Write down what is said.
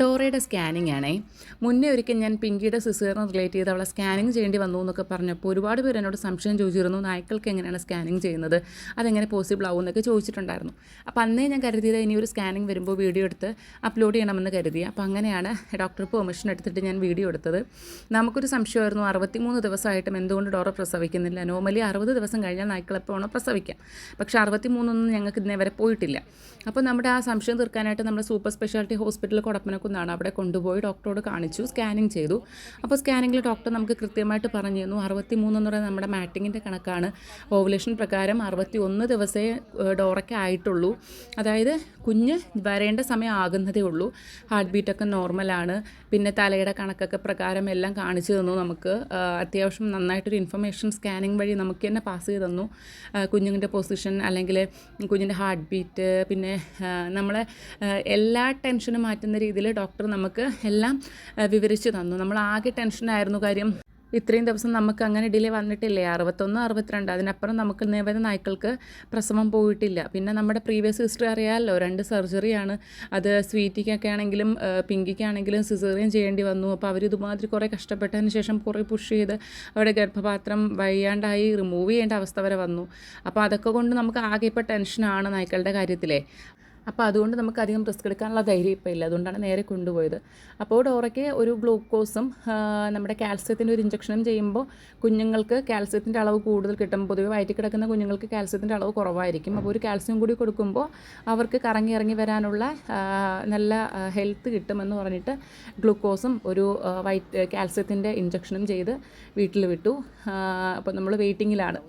ഡോറയുടെ scanning ആണേ. മുന്നേ ഒരിക്കൽ ഞാൻ പിങ്കിയുടെ സിസേറിന് റിലേറ്റ് ചെയ്ത് അവളെ സ്കാനിങ് ചെയ്യേണ്ടി വന്നു എന്നൊക്കെ പറഞ്ഞപ്പോൾ ഒരുപാട് പേര് എന്നോട് സംശയം ചോദിച്ചിരുന്നു നായ്ക്കൾക്ക് എങ്ങനെയാണ് സ്കാനിങ് ചെയ്യുന്നത്? അതെങ്ങനെ പോസിബിൾ ആവും? എന്നൊക്കെ ചോദിച്ചിട്ടുണ്ടായിരുന്നു. അപ്പോൾ അന്നേ ഞാൻ കരുതിയത് ഇനി ഒരു സ്കാനിങ് വരുമ്പോൾ വീഡിയോ എടുത്ത് അപ്ലോഡ് ചെയ്യണമെന്ന് കരുതി. അപ്പോൾ അങ്ങനെയാണ് ഡോക്ടർ പെർമിഷൻ എടുത്തിട്ട് ഞാൻ വീഡിയോ എടുത്തത്. നമുക്കൊരു സംശയമായിരുന്നു അറുപത്തിമൂന്ന് ദിവസമായിട്ടും എന്തുകൊണ്ട് ഡോറ പ്രസവിക്കുന്നില്ല? നോർമലി അറുപത് ദിവസം കഴിഞ്ഞാൽ നായ്ക്കൾ എപ്പോഴാണോ പ്രസവിക്കാം. പക്ഷേ അറുപത്തിമൂന്നൊന്നും ഞങ്ങൾക്ക് ഇന്നേ വരെ പോയിട്ടില്ല. അപ്പോൾ നമ്മുടെ ആ സംശയം തീർക്കാനായിട്ട് നമ്മുടെ സൂപ്പർ സ്പെഷ്യാലിറ്റി ഹോസ്പിറ്റലിൽ ഹോസ്പിറ്റൽ കൊടപ്പനക്കുന്നാണ് അവിടെ കൊണ്ടുപോയി ഡോക്ടറോട് കാണിച്ചു സ്കാനിങ് ചെയ്തു. അപ്പോൾ സ്കാനിങ്ങിൽ ഡോക്ടർ നമുക്ക് കൃത്യമായിട്ട് പറഞ്ഞു തന്നു അറുപത്തി മൂന്നെന്ന് പറയുന്നത് നമ്മുടെ മാറ്റിങ്ങിന്റെ കണക്കാണ്. ഓവുലേഷൻ പ്രകാരം അറുപത്തി ഒന്ന് ദിവസമേ ഡോറൊക്കെ ആയിട്ടുള്ളൂ. അതായത് കുഞ്ഞ് വരേണ്ട സമയം ആകുന്നതേ ഉള്ളൂ. ഹാർട്ട് ബീറ്റൊക്കെ നോർമലാണ്. പിന്നെ തലയുടെ കണക്കൊക്കെ പ്രകാരം എല്ലാം കാണിച്ചു തന്നു നമുക്ക്. അത്യാവശ്യം നന്നായിട്ടൊരു ഇൻഫർമേഷൻ സ്കാനിങ് വഴി നമുക്ക് തന്നെ പാസ് ചെയ്ത് തന്നു. കുഞ്ഞുങ്ങളുടെ പൊസിഷൻ അല്ലെങ്കിൽ കുഞ്ഞിന്റെ ഹാർട്ട് ബീറ്റ് പിന്നെ നമ്മളെ എല്ലാ ടെൻഷനും മാറ്റുന്ന രീതിയിൽ ഡോക്ടർ നമുക്ക് എല്ലാം വിവരിച്ചു തന്നു. നമ്മൾ ആകെ ടെൻഷനായിരുന്നു കാര്യം. ഇത്രയും ദിവസം നമുക്ക് അങ്ങനെ ഡിലേ വന്നിട്ടില്ലേ? അറുപത്തൊന്ന് അറുപത്തിരണ്ട്. അതിനപ്പുറം നമുക്ക് നിരവധി നായ്ക്കൾക്ക് പ്രസവം പോയിട്ടില്ല. പിന്നെ നമ്മുടെ പ്രീവിയസ് ഹിസ്റ്ററി അറിയാമല്ലോ രണ്ട് സർജറിയാണ് അത് സ്വീറ്റിക്കൊക്കെ ആണെങ്കിലും പിങ്കിക്കാണെങ്കിലും സിസേറിയൻ ചെയ്യേണ്ടി വന്നു. അപ്പോൾ അവർ ഇതുമാതിരി കുറേ കഷ്ടപ്പെട്ടതിന് ശേഷം കുറേ പുഷ് ചെയ്ത് അവിടെ ഗർഭപാത്രം വയ്യാണ്ടായി റിമൂവ് ചെയ്യേണ്ട അവസ്ഥ വരെ വന്നു. അപ്പോൾ അതൊക്കെ കൊണ്ട് നമുക്ക് ആകെ ഇപ്പോൾ ടെൻഷനാണ് നായ്ക്കളുടെ കാര്യത്തിലേ. അപ്പോൾ അതുകൊണ്ട് നമുക്ക് അധികം റിസ്ക് എടുക്കാനുള്ള ധൈര്യം ഇപ്പോൾ ഇല്ല. അതുകൊണ്ടാണ് നേരെ കൊണ്ടുപോയത്. അപ്പോൾ ഡോറയ്ക്ക് ഒരു ഗ്ലൂക്കോസും നമ്മുടെ കാൽസ്യത്തിന്റെ ഒരു ഇഞ്ചക്ഷനും ചെയ്യുമ്പോൾ കുഞ്ഞുങ്ങൾക്ക് കാൽസ്യത്തിന്റെ അളവ് കൂടുതൽ കിട്ടും. പൊതുവെ വയറ്റിൽ കിടക്കുന്ന കുഞ്ഞുങ്ങൾക്ക് കാൽസ്യത്തിന്റെ അളവ് കുറവായിരിക്കും. അപ്പോൾ ഒരു കാൽസ്യം കൂടി കൊടുക്കുമ്പോൾ അവർക്ക് കറങ്ങി ഇറങ്ങി വരാനുള്ള നല്ല ഹെൽത്ത് കിട്ടുമെന്ന് പറഞ്ഞിട്ട് ഗ്ലൂക്കോസും ഒരു വൈറ്റ് കാൽസ്യത്തിന്റെ ഇഞ്ചക്ഷനും ചെയ്ത് വീട്ടിൽ വിട്ടു. അപ്പോൾ നമ്മൾ വെയിറ്റിങ്ങിലാണ്.